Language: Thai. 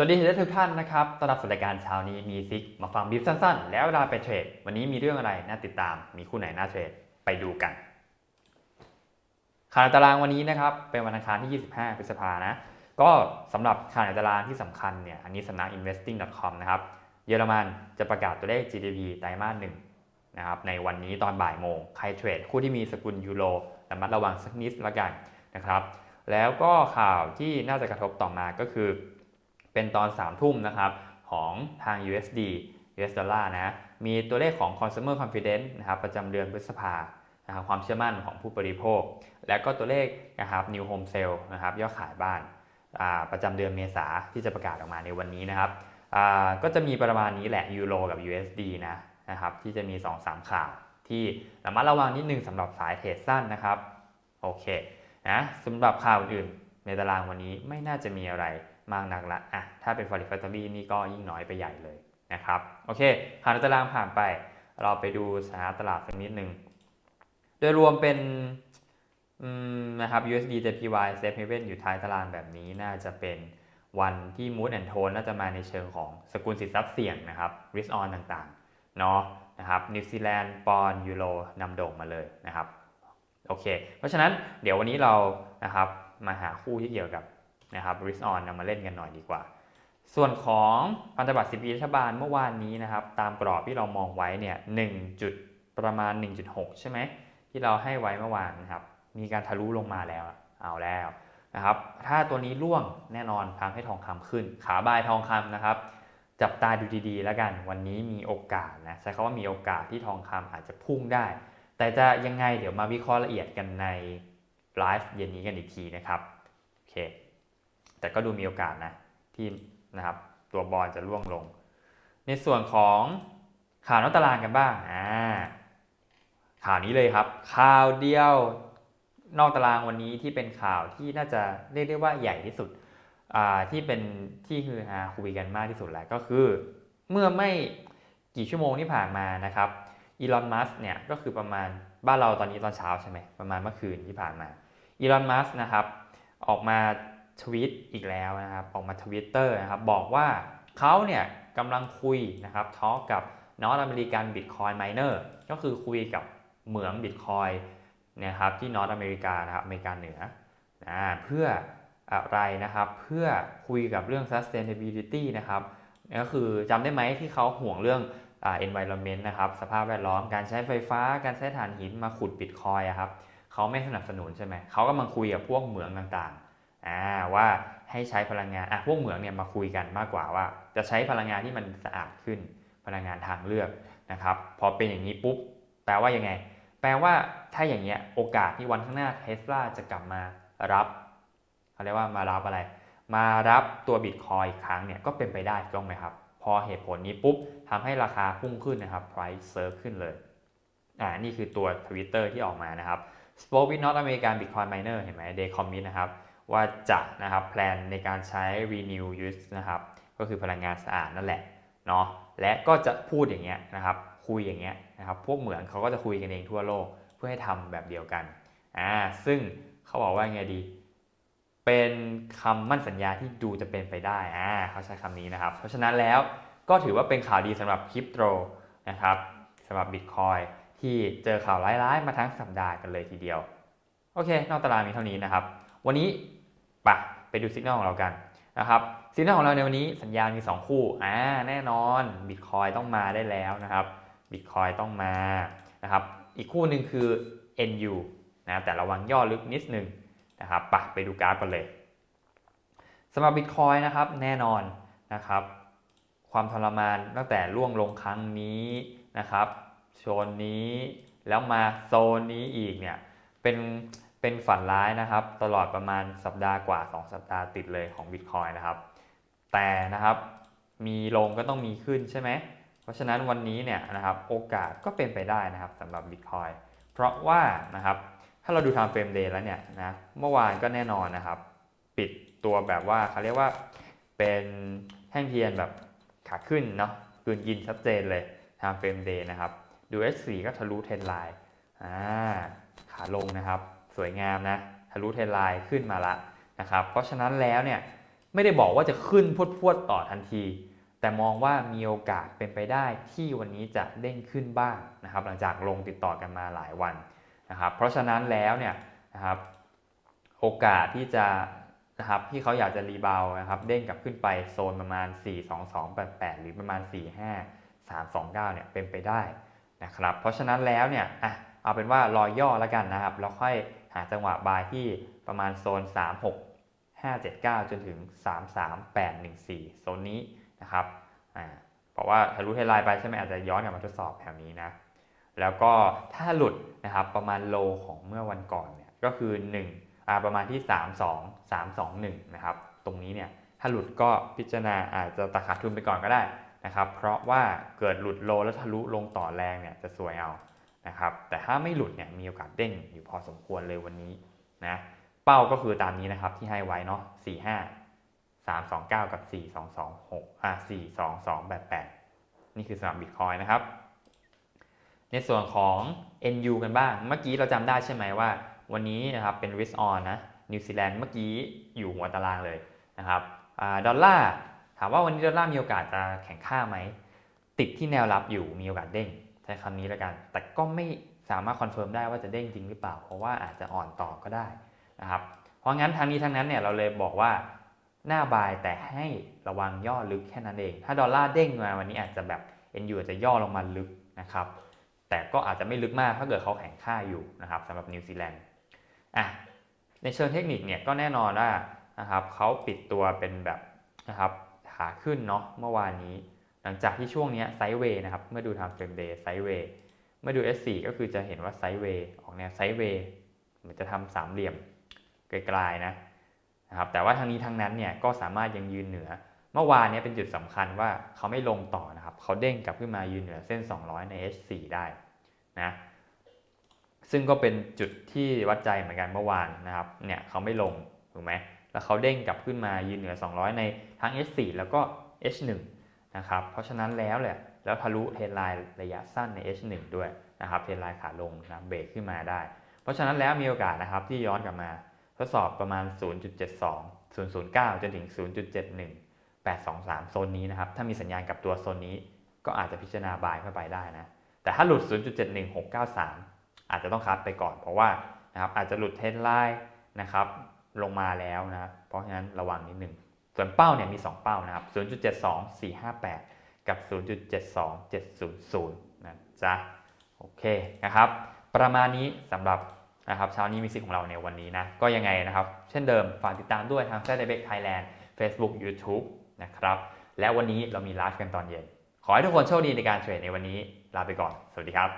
สวัสดีทุกท่านนะครับ ต้อนรับสู่รายการเช้านี้มีซิกมาฟังบิฟสั้นๆ แล้วเวลาไปเทรด วันนี้มีเรื่องอะไรน่าติดตาม มีคู่ไหนน่าเทรด ไปดูกันข่าวในตารางวันนี้นะครับ เป็นวันอังคารที่ 25พฤษภานะ ก็สำหรับข่าวในตารางที่สำคัญเนี่ย อันนี้สำนัก investing.com นะครับ เยอรมันจะประกาศตัวเลข GDP ไตรมาสหนึ่งนะครับ ในวันนี้ตอนบ่ายโมง ใครเทรดคู่ที่มีสกุลยูโรระมัดระวังสักนิดละกันนะครับ แล้วก็ข่าวที่น่าจะกระทบต่อมาก็คือ เป็นตอน 3 ทุ่มนะครับของทาง USD US ดอลลาร์นะ มีตัวเลขของ consumer confidence นะครับประจำเดือนพฤษภานะครับความเชื่อมั่นของผู้บริโภค และก็ตัวเลขนะครับ new home sale นะครับยอดขายบ้านประจำเดือนเมษาที่จะประกาศออกมาในวันนี้นะครับก็จะมีประมาณนี้แหละยูโรกับ USD นะนะครับที่จะมี 2-3 ข่าว ที่ระมัดระวังนิดนึงสำหรับสายเทรดสั้นนะครับโอเคนะสำหรับข่าวอื่นในตารางวันนี้ไม่น่าจะมีอะไร มากนักละอะถ้าเป็น f o r e x Factory นี่ก็ยิ่งน้อยไปใหญ่เลยนะครับโอเคข่าวในตารางผ่านไป เราไปดูสถานตลาดสักนิดหนึ่งโดยรวมเป็นนะครับ USD JPY Safe Haven อยู่ท้ายตารางแบบนี้น่าจะเป็นวันที่ Mood and Tone น่าจะมาในเชิงของสกุลสินทรัพย์เสี่ยงนะครับ Risk On ต่างๆเนาะนะครับนิวซีแลนด์ปอนด์ยูโรนำโด่งมาเลยนะครับโอเค เพราะฉะนั้นเดี๋ยววันนี้เรานะครับมาหาคู่ที่เกี่ยวกับ นะครับ risk on นำมาเล่นกันหน่อยดีกว่า ส่วนของพันธบัตร 10 ปีรัฐบาลเมื่อวานนี้นะครับ ตามกรอบที่เรามองไว้เนี่ย1จุดประมาณ 1.6 ใช่ไหมที่เราให้ไว้เมื่อวานนะครับ มีการทะลุลงมาแล้วเอาแล้วนะครับ ถ้าตัวนี้ร่วงแน่นอนทำให้ทองคำขึ้น ขาบายทองคำนะครับ จับตาดูดีๆ แล้วกันวันนี้มีโอกาสนะใช้คำว่ามีโอกาสที่ทองคำอาจจะพุ่งได้ แต่จะยังไงเดี๋ยวมาวิเคราะห์ละเอียดกันในไลฟ์เย็นนี้กันอีกทีนะครับโอเค แต่ก็ดูมีโอกาสนะที่นะครับตัวบอลจะร่วงลง ในส่วนของข่าวนอกตารางกันบ้างอ่าข่าวนี้เลยครับ ข่าวเดียวนอกตารางวันนี้ที่เป็นข่าวที่น่าจะเรียกได้ว่าใหญ่ที่สุดอ่าที่เป็นที่คือฮาคุยกันมากที่สุดแหละก็คือ เมื่อไม่กี่ชั่วโมงที่ผ่านมานะครับอีลอนมัสเนี่ยก็คือประมาณบ้านเราตอนนี้ตอนเช้าใช่ไหมประมาณเมื่อคืนที่ผ่านมาอีลอนมัสนะครับออกมา ทวีตอีกแล้วนะครับออกมาทวิตเตอร์นะครับบอกว่าเขาเนี่ยกำลังคุยนะครับทอกับนอตอเมริกันบิตคอยไมเนอร์ก็คือคุยกับเหมืองบิตคอยนะครับที่นอตอเมริกานะครับอเมริกาเหนือนะเพื่ออะไรนะครับเพื่อคุยกับเรื่อง sustainability นะครับก็คือจำได้ไหมที่เขาห่วงเรื่องอ environment นะครับสภาพแวดล้อมการใช้ไฟฟ้า การใช้ถ่านหินมาขุดบิตคอยครับเขาไม่สนับสนุนใช่ไหมเขากำลังคุยกับพวกเหมืองต่างๆ อ่าว่าให้ใช้พลังงานอะพวกเหมืองเนี่ยมาคุยกันมากกว่าว่า จะใช้พลังงานที่มันสะอาดขึ้นพลังงานทางเลือกนะครับ พอเป็นอย่างนี้ปุ๊บแปลว่ายังไง แปลว่าถ้าอย่างเงี้ยโอกาสที่วันข้างหน้าเทสลาจะกลับมารับเขาเรียกว่ามารับอะไร มารับตัวบิตคอยอีกครั้งเนี่ยก็เป็นไปได้ถูกต้องไหมครับ พอเหตุผลนี้ปุ๊บทำให้ราคาพุ่งขึ้นนะครับ price surge ขึ้นเลยอ่านี่คือตัว Twitter ที่ออกมานะครับ Spoke with North American Bitcoin Miner เห็นไหม Day Commit นะครับ ว่าจะนะครับแพลนในการใช้ renew use นะครับก็คือพลังงานสะอาดนั่นแหละเนาะและก็จะพูดอย่างเงี้ยนะครับคุยอย่างเงี้ยนะครับพวกเหมืองเขาก็จะคุยกันเองทั่วโลกเพื่อให้ทำแบบเดียวกันอ่าซึ่งเขาบอกว่าไงดี เป็นคำมั่นสัญญาที่ดูจะเป็นไปได้อ่าเขาใช้คำนี้นะครับ เพราะฉะนั้นแล้วก็ถือว่าเป็นข่าวดีสำหรับคริปโตนะครับสำหรับ Bitcoin ที่เจอข่าวร้ายๆมาทั้งสัปดาห์กันเลยทีเดียว โอเค นอกตารางมีเท่านี้นะครับ วันนี้ ไปดูสัญญาณของเรากันนะครับสัญญาณของเราในวันนี้สัญญาณมี 2 คู่อ่าแน่นอน Bitcoin ต้องมาได้แล้วนะครับ Bitcoin ต้องมานะครับอีกคู่หนึ่งคือ NU นะแต่ระวังย่อลึกนิดนึงนะครับปะไปดูกราฟกันเลยสำหรับ Bitcoin นะครับแน่นอนนะครับ ความทรมานตั้งแต่ล่วงลงครั้งนี้นะครับโซนนี้แล้วมาโซนนี้อีกเนี่ยเป็น เป็นฝันร้ายนะครับ ตลอดประมาณสัปดาห์กว่า 2 สัปดาห์ติดเลยของ Bitcoin นะครับ แต่นะครับมีลงก็ต้องมีขึ้นใช่ไหมเพราะฉะนั้นวันนี้เนี่ยนะครับโอกาสก็เป็นไปได้นะครับสำหรับ Bitcoin เพราะว่านะครับถ้าเราดู time frame day แล้วเนี่ยนะเมื่อวานก็แน่นอนนะครับ ปิดตัวแบบว่าเขาเรียกว่าเป็นแท่งเทียนแบบขาขึ้นเนาะกืนกินชัดเจนเลย time frame day นะครับ ดู H4 ก็ทะลุเทรนไลน์อ่าขาลงนะครับ สวยงามนะทะลุเทรนไลน์ขึ้นมาละนะครับเพราะฉะนั้นแล้วเนี่ยไม่ได้บอกว่าจะขึ้นพวดพวดๆต่อทันที แต่มองว่ามีโอกาสเป็นไปได้ที่วันนี้จะเด้งขึ้นบ้างนะครับ หลังจากลงติดต่อกันมาหลายวันนะครับเพราะฉะนั้นแล้วเนี่ยนะครับโอกาสที่จะนะครับที่เขาอยากจะรีบาวนะครับเด้งกลับขึ้นไปโซนประมาณ 4 2 2 8 8 หรือประมาณ 4 5 3 2 9เนี่ยเป็นไปได้นะครับเพราะฉะนั้นแล้วเนี่ยอะเอาเป็นว่ารอย่อแล้วกันนะครับแล้วค่อยาจังหวะบายที่ประมาณโซน 3 6 5 7 9 จนถึง 3 3 8 1 4 โซนนี้นะครับอ่าเพราะว่าทะลุเทไลน์ไปใช่ไหมอาจจะย้อนกลับมาทดสอบแถวนี้นะแล้วก็ถ้าหลุดนะครับประมาณโลของเมื่อวันก่อนเนี่ยก็คือ1อ่าประมาณที่ 3 2 3 2 1นะครับตรงนี้เนี่ยถ้าหลุดก็พิจารณาอาจจะตัดขาดทุนไปก่อนก็ได้นะครับเพราะว่าเกิดหลุดโลแล้วทะลุลงต่อแรงเนี่ยจะสวยเอา นะครับแต่ถ้าไม่หลุดเนี่ยมีโอกาสเด้งอยู่พอสมควรเลยวันนี้นะเป้าก็คือตามนี้นะครับที่ให้ไว้เนาะ4 5 3 2 9 กับ 4 2 2 6อ่า4 2 2 8 8 นี่คือสำหรับบิตคอยนะครับ ในส่วนของ NU กันบ้าง เมื่อกี้เราจำได้ใช่ไหมว่า วันนี้นะครับเป็น risk on นะนิวซีแลนด์เมื่อกี้อยู่หัวตารางเลยนะครับอดอลลาร์ถามว่าวันนี้ดอลลาร์มีโอกาสจะแข็งค่าไหมติดที่แนวรับอยู่มีโอกาสเด้ง ช้คำนี้แล้วกัน แต่ก็ไม่สามารถคอนเฟิร์มได้ว่าจะเด้งจริงหรือเปล่า เพราะว่าอาจจะอ่อนต่อก็ได้นะครับ เพราะงั้นทางนี้ทั้งนั้นเนี่ยเราเลยบอกว่าหน้าบายแต่ให้ระวังย่อลึกแค่นั้นเอง ถ้าดอลลาร์เด้งมาวันนี้อาจจะแบบ NU อาจจะย่อลงมาลึกนะครับ แต่ก็อาจจะไม่ลึกมากถ้าเกิดเขาแข็งค่าอยู่นะครับสำหรับนิวซีแลนด์อะในเชิงเทคนิคเนี่ยก็แน่นอนว่านะครับเขาปิดตัวเป็นแบบนะครับขาขึ้นเนาะเมื่อวานนี้ หลังจากที่ช่วงนี้ไซด์เวย์นะครับ เมื่อดู time frame day ไซด์เวย์เมื่อดู S4 ก็คือจะเห็นว่าไซด์เวย์ออกแนวไซด์เวย์เหมือนจะทำสามเหลี่ยมไกลๆนะนะครับแต่ว่าทางนี้ทั้งนั้นเนี่ยก็สามารถยังยืนเหนือ เมื่อวานเนี้เป็นจุดสำคัญว่าเขาไม่ลงต่อนะครับเขาเด้งกลับขึ้นมายืนเหนือเส้น 200 ใน H4 ได้นะซึ่งก็เป็นจุดที่วัดใจเหมือนกันเมื่อวานนะครับเนี่ยเขาไม่ลงถูกไหมแล้วเขาเด้งกลับขึ้นมายืนเหนือ 200 ในทั้ง H4 แล้วก็ H1 นะครับ เพราะฉะนั้นแล้วแหละแล้วทะลุเทรนไลน์ระยะสั้นใน H1 ด้วยนะครับเทรนไลน์ขาลงนะเบรกขึ้นมาได้ เพราะฉะนั้นแล้วมีโอกาสนะครับที่ย้อนกลับมาทดสอบประมาณ 0.72 009 จนถึง 0.71 823 โซนนี้นะครับ ถ้ามีสัญญาณกับตัวโซนนี้ ก็อาจจะพิจารณาบายเข้าไปได้นะ แต่ถ้าหลุด 0.71693 อาจจะต้องคัดไปก่อน เพราะว่านะครับอาจจะหลุดเทรนไลน์นะครับลงมาแล้วนะ เพราะฉะนั้นระวังนิดหนึ่ง ส่วนเป้าเนี่ยมี 2 เป้านะครับ 0.72458 กับ 0.72700 นะจ๊ะ โอเคนะครับ ประมาณนี้สำหรับนะครับเช้านี้มีสิซิของเราในวันนี้นะ ก็ยังไงนะครับ เช่นเดิม ฝากติดตามด้วยทาง f ฟ d e b a k Thailand Facebook YouTube นะครับ และวันนี้เรามีไลฟ์กันตอนเย็น ขอให้ทุกคนโชคดีในการเทรดในวันนี้ ลาไปก่อน สวัสดีครับ